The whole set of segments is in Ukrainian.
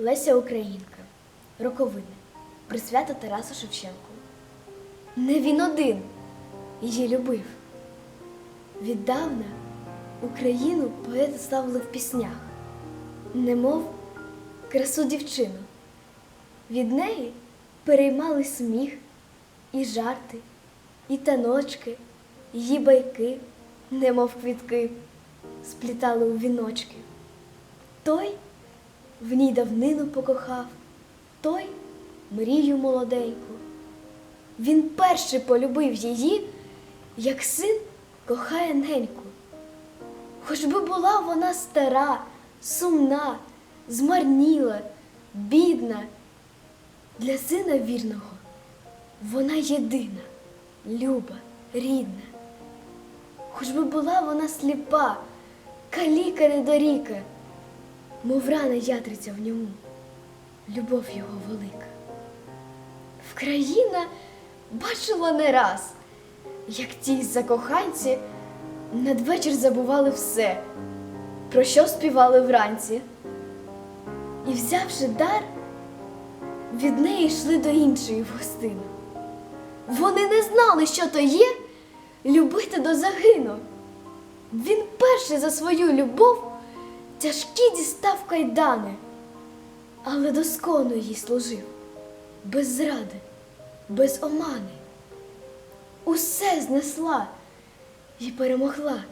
Леся Українка. Роковини. Присвята Тарасу Шевченку. Не він один її любив. Віддавна Україну поети ставили в піснях, немов красу дівчину. Від неї переймали сміх і жарти, і таночки, її байки, немов квітки, сплітали у віночки. Той в ній давнину покохав, той мрію молоденьку. Він перший полюбив її, як син кохає неньку. Хоч би була вона стара, сумна, змарніла, бідна, для сина вірного вона єдина, люба, рідна. Хоч би була вона сліпа, каліка недоріка, мов рана ятриця в ньому, любов його велика. Вкраїна бачила не раз, як ті закоханці надвечір забували все, про що співали вранці. І, взявши дар, від неї йшли до іншої в гостину. Вони не знали, що то є любити до загину. Він перший за свою любов тяжкі дістав кайдани, але доскону їй служив, без зради, без омани. Усе знесла і перемогла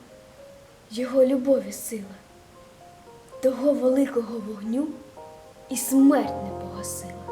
його любові сила, того великого вогню і смерть не погасила.